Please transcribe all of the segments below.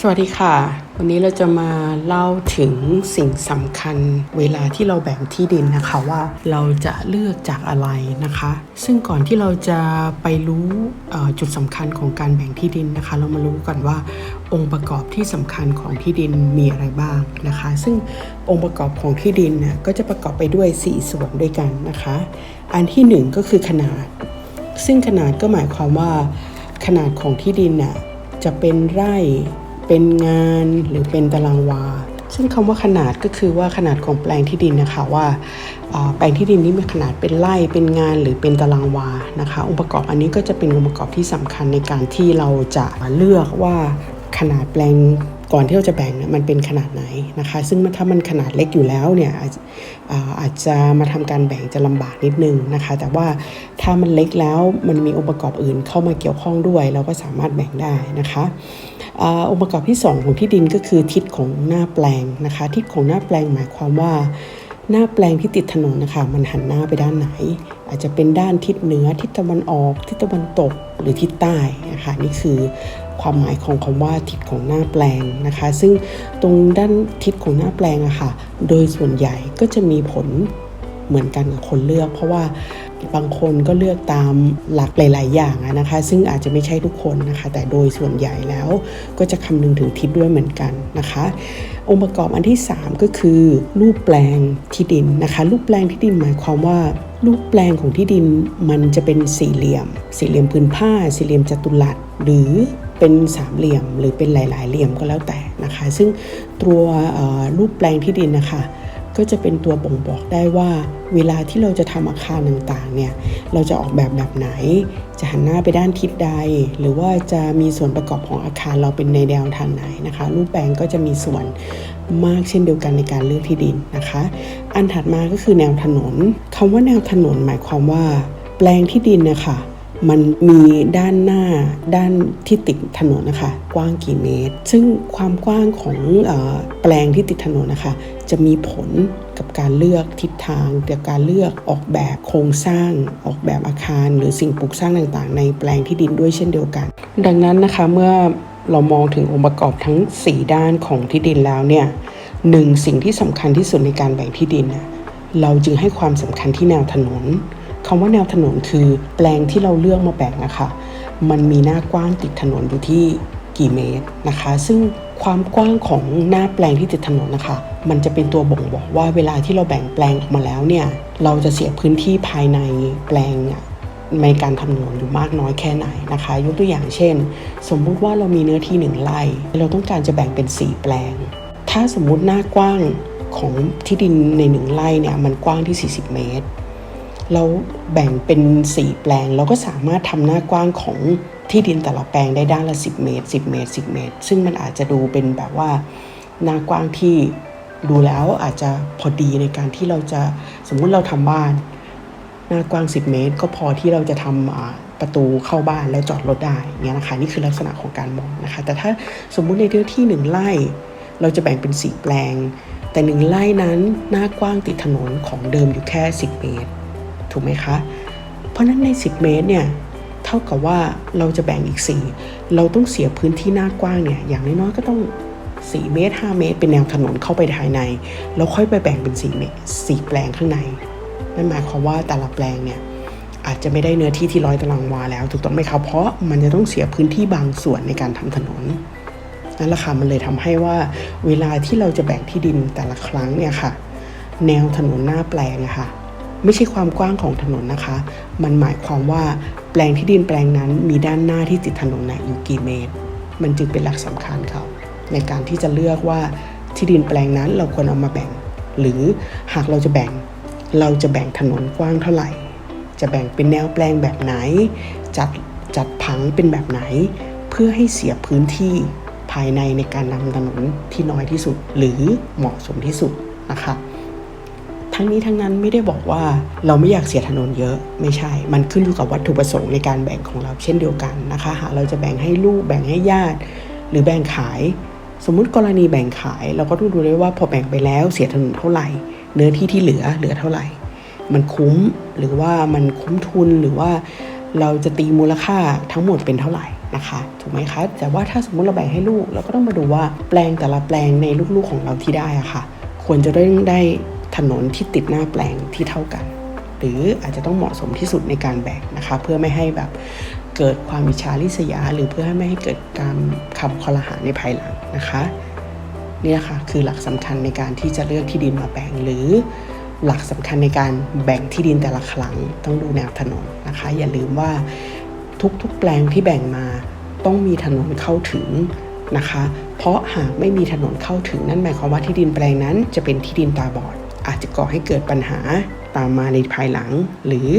สวัสดีค่ะ วันนี้เราจะมาเล่าถึงสิ่งสำคัญเวลาที่เราแบ่งที่ดินนะคะว่าเราจะเลือกจากอะไรนะคะ ซึ่งก่อนที่เราจะไปรู้จุดสำคัญของการแบ่งที่ดินนะคะ เรามารู้ก่อนว่าองค์ประกอบที่สำคัญของที่ดินมีอะไรบ้างนะคะ ซึ่งองค์ประกอบของที่ดินน่ยก็จะประกอบไปด้วย 4 ส่วนด้วยกันนะคะ อันที่หนึ่งก็คือขนาด ซึ่งขนาดก็หมายความว่าขนาดของที่ดินน่ะจะเป็นไร่ เป็นงานหรือเป็นตารางวา ซึ่งคำว่าขนาดก็คือว่าขนาดของแปลงที่ดินนะคะว่าแปลงที่ดินนี้มีขนาดเป็นไร่เป็นงานหรือเป็นตารางวานะคะ องค์ประกอบอันนี้ก็จะเป็นองค์ประกอบที่สำคัญในการที่เราจะเลือกว่าขนาดแปลง ก่อนที่เราจะแบ่งเนี่ยมันเป็นขนาดไหนนะคะ ซึ่งถ้ามันขนาดเล็กอยู่แล้วเนี่ยอาจอาจจะมาทำการแบ่งจะลำบากนิดนึงนะคะ แต่ว่าถ้ามันเล็กแล้วมันมีองค์ประกอบอื่นเข้ามาเกี่ยวข้องด้วย เราก็สามารถแบ่งได้นะคะอาองค์ประกอบที่ 2 ของที่ดินก็คือทิศของหน้าแปลงนะคะ ทิศของหน้าแปลงหมายความว่าหน้าแปลงที่ติดถนนนะคะมันหันหน้าไปด้านไหน อาจจะเป็นด้านทิศเหนือทิศตะวันออก ทิศตะวันตกหรือทิศใต้นะคะนี่คือ ความหมายของคำว่าทิศของหน้าแปลงนะคะ ซึ่งตรงด้านทิศของหน้าแปลงอะค่ะ โดยส่วนใหญ่ก็จะมีผลเหมือนกันกับคนเลือก เพราะว่า บางคนก็เลือกตามหลักหลาย ๆ อย่างนะคะ ซึ่งอาจจะไม่ใช่ทุกคนนะคะ แต่โดยส่วนใหญ่แล้วก็จะคำนึงถึงทิศด้วยเหมือนกันนะคะ องค์ประกอบอันที่ 3 ก็คือ รูปแปลงที่ดินนะคะ รูปแปลงที่ดินหมายความว่ารูปแปลงของที่ดินมันจะเป็นสี่เหลี่ยม สี่เหลี่ยมพื้นผ้า สี่เหลี่ยมจัตุรัส หรือเป็นสามเหลี่ยมหรือเป็นหลาย ๆ เหลี่ยมก็แล้วแต่นะคะ ซึ่งตัวรูปแปลงที่ดินนะคะ ก็จะเป็นตัวบ่งบอกได้ว่า เวลาที่เราจะทำอาคารต่างๆเนี่ยเราจะออกแบบแบบไหน จะหันหน้าไปด้านทิศใด หรือว่าจะมีส่วนประกอบของอาคารเราเป็นในแนวทางไหนนะคะ รูปแปลงก็จะมีส่วนมากเช่นเดียวกันในการเลือกที่ดินนะคะ อันถัดมาก็คือแนวถนนคำว่าแนวถนนหมายความว่า แปลงที่ดินนะคะ มันมีด้านหน้าด้านที่ติดถนนนะคะ กว้างกี่เมตร ซึ่งความกว้างของออแปลงที่ติดถนนนะคะ จะมีผลกับการเลือกทิศทางกับการเลือกออกแบบโครงสร้าง ออกแบบอาคาร หรือสิ่งปลูกสร้างต่างๆ ในแปลงที่ดินด้วยเช่นเดียวกัน ดังนั้นนะคะเมื่อเรามองถึงองค์ประกอบทั้ง 4 ด้านของที่ดินแล้วเนี่ยหนึ่งสิ่งที่สำคัญที่สุดในการแบ่งที่ดิน เราจึงให้ความสำคัญที่แนวถนน คำว่าแนวถนนคือแปลงที่เราเลือกมาแบ่งอะคะมันมีหน้ากว้างติดถนนอยู่ที่กี่เมตรนะคะ ซึ่งความกว้างของหน้าแปลงที่ติดถนนนะคะ มันจะเป็นตัวบ่งบอกว่าเวลาที่เราแบ่งแปลงออกมาแล้วเนี่ยเราจะเสียพื้นที่ภายในแปลงในการทำถนนอยู่มากน้อยแค่ไหนนะคะ ยกตัวอย่างเช่น สมมุติว่าเรามีเนื้อที่หนึ่งไร่เราต้องการจะแบ่งเป็น 4 แปลง ถ้าสมมุติหน้ากว้างของที่ดินในหนึ่งไร่เนี่ยมันกว้างที่ 40 เมตร เราแบ่งเป็น 4 แปลง เราก็สามารถทำหน้ากว้างของที่ดินแต่ละแปลงได้ด้านละ 10 เมตร 10 เมตร 10 เมตร ซึ่งมันอาจจะดูเป็นแบบว่าหน้ากว้างที่ดูแล้วอาจจะพอดีในการที่เราจะสมมุติเราทำบ้าน หน้ากว้าง 10 เมตร ก็พอที่เราจะทำประตูเข้าบ้านแล้วจอดรถได้เงี้ยนะคะนี่คือลักษณะของการมองนะคะ แต่ถ้าสมมุติในเนื้อที่หนึ่งไร่เราจะแบ่งเป็น4แปลง แต่หนึ่งไร่นั้นหน้ากว้างติดถนนของเดิมอยู่แค่ 10 เมตร ถูกไหมคะ เพราะนั้นใน 10 เมตรเนี่ยเท่ากับว่าเราจะแบ่งอีก 4 เราต้องเสียพื้นที่หน้ากว้างเนี่ยอย่างน้อยๆก็ต้อง 4 เมตร 5 เมตร เป็นแนวถนนเข้าไปภายใน แล้วค่อยไปแบ่งเป็น 4 เมตร4แปลงข้างในนั่นหมายความว่าแต่ละแปลงเนี่ยอาจจะไม่ได้เนื้อที่ที่ร้อยตารางวาแล้วถูกต้องไหมครับเพราะมันจะต้องเสียพื้นที่บางส่วนในการทำถนนนั่นแหละค่ะมันเลยทำให้ว่าเวลาที่เราจะแบ่งที่ดินแต่ละครั้งเนี่ยค่ะ แนวถนนหน้าแปลงอะค่ะ ไม่ใช่ความกว้างของถนนนะคะ มันหมายความว่าแปลงที่ดินแปลงนั้นมีด้านหน้าที่ติดถนนนะอยู่กี่เมตร มันจึงเป็นหลักสำคัญครับในการที่จะเลือกว่าที่ดินแปลงนั้นเราควรเอามาแบ่ง หรือหากเราจะแบ่ง เราจะแบ่งถนนกว้างเท่าไหร่ จะแบ่งเป็นแนวแปลงแบบไหน จัดจัดผังเป็นแบบไหน เพื่อให้เสียพื้นที่ภายในในการนำถนนที่น้อยที่สุด หรือเหมาะสมที่สุดนะคะ ทั้งนี้ทั้งนั้นไม่ได้บอกว่าเราไม่อยากเสียถนนเยอะไม่ใช่ มันขึ้นอยู่กับวัตถุประสงค์ในการแบ่งของเราเช่นเดียวกันนะคะหากเราจะแบ่งให้ลูกแบ่งให้ญาติ หรือแบ่งขาย สมมุติกรณีแบ่งขาย เราก็ต้องดูด้วยว่าพอแบ่งไปแล้วเสียถนนเท่าไหร่ เนื้อที่ที่เหลือเหลือเท่าไหร่ มันคุ้มหรือว่ามันคุ้มทุนหรือว่าเราจะตีมูลค่าทั้งหมดเป็นเท่าไหร่นะคะถูกไหมคะ แต่ว่าถ้าสมมุติเราแบ่งให้ลูกเราก็ต้องมาดูว่าแปลงแต่ละแปลงในลูกๆของเราที่ได้อะค่ะควรจะได้ได้ ถนนที่ติดหน้าแปลงที่เท่ากัน หรืออาจจะต้องเหมาะสมที่สุดในการแบ่งนะคะเพื่อไม่ให้แบบเกิดความอิจฉาริษยา หรือเพื่อให้ไม่ให้เกิดการคำคอรหาในภายหลังนะคะนี่ค่ะคือหลักสำคัญในการที่จะเลือกที่ดินมาแบ่งหรือหลักสำคัญในการแบ่งที่ดินแต่ละครั้งต้องดูแนวถนนนะคะ อย่าลืมว่าทุกๆแปลงที่แบ่งมาต้องมีถนนเข้าถึงนะคะ เพราะหากไม่มีถนนเข้าถึงนั่นหมายความว่าที่ดินแปลงนั้นจะเป็นที่ดินตาบอด อาจจะก่อให้เกิดปัญหาตามมาในภายหลัง หรือ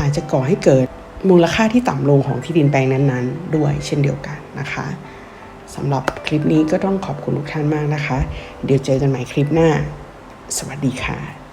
อาจจะก่อให้เกิดมูลค่าที่ต่ำลงของที่ดินแปลงนั้นๆ ด้วยเช่นเดียวกันนะคะสำหรับคลิปนี้ก็ต้องขอบคุณทุกท่านมากนะคะ เดี๋ยวเจอกันใหม่คลิปหน้า สวัสดีค่ะ